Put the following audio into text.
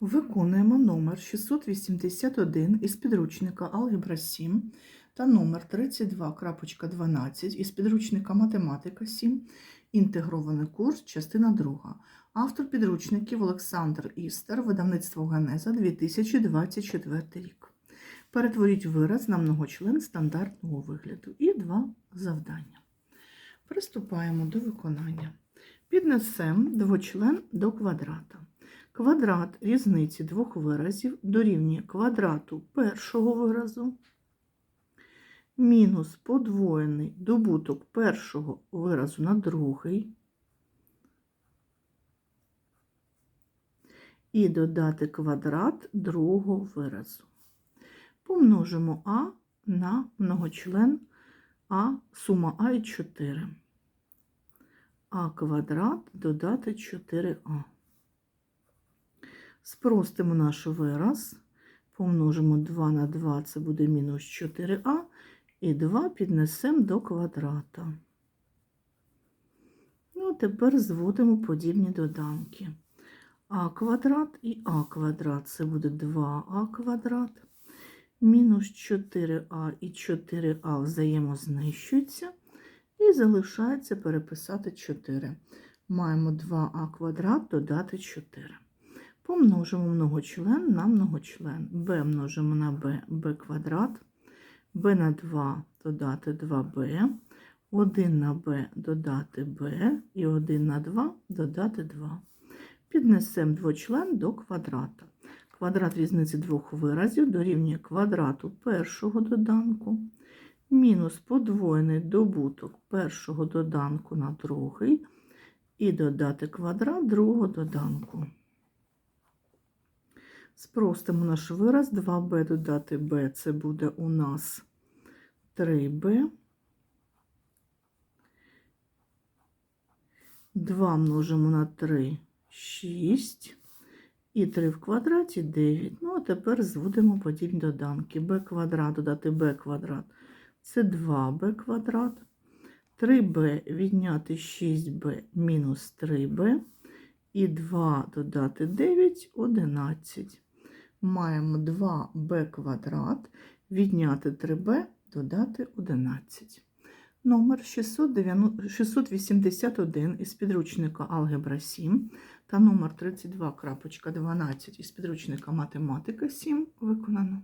Виконуємо номер 681 із підручника Алгебра 7 та номер 32.12 із підручника Математика 7, інтегрований курс, частина 2. Автор підручників Олександр Істер, видавництво Ганеза 2024 рік. Перетворіть вираз на многочлен стандартного вигляду і два завдання. Приступаємо до виконання. Піднесемо двочлен до квадрата. Квадрат різниці двох виразів дорівнює квадрату першого виразу мінус подвоєний добуток першого виразу на другий і додати квадрат другого виразу. Помножимо А на многочлен А, сума А і 4. А квадрат додати 4А. Спростимо наш вираз, помножимо 2 на 2, це буде мінус 4а, і 2 піднесемо до квадрата. Ну, а тепер зводимо подібні доданки. А квадрат і а квадрат це буде 2а квадрат. Мінус 4а і 4а взаємознищуються. І залишається переписати 4. Маємо 2а квадрат додати 4. Помножимо многочлен на многочлен. b множимо на b, b квадрат, b на 2 додати 2b, 1 на b додати b і 1 на 2 додати 2. Піднесемо двочлен до квадрата. Квадрат різниці двох виразів дорівнює квадрату першого доданку, мінус подвоєний добуток першого доданку на другий, і додати квадрат другого доданку. Спростимо наш вираз 2b додати b, це буде у нас 3b. 2 множимо на 3 6. І 3 в квадраті 9. Ну, а тепер зводимо подібні доданки. b квадрат додати b квадрат. Це 2b квадрат. 3b відняти 6b мінус 3b. І 2 додати 9 11 маємо 2b квадрат, відняти 3b, додати 11. Номер 681 із підручника Алгебра 7 та номер 32.12 із підручника Математика 7 виконано.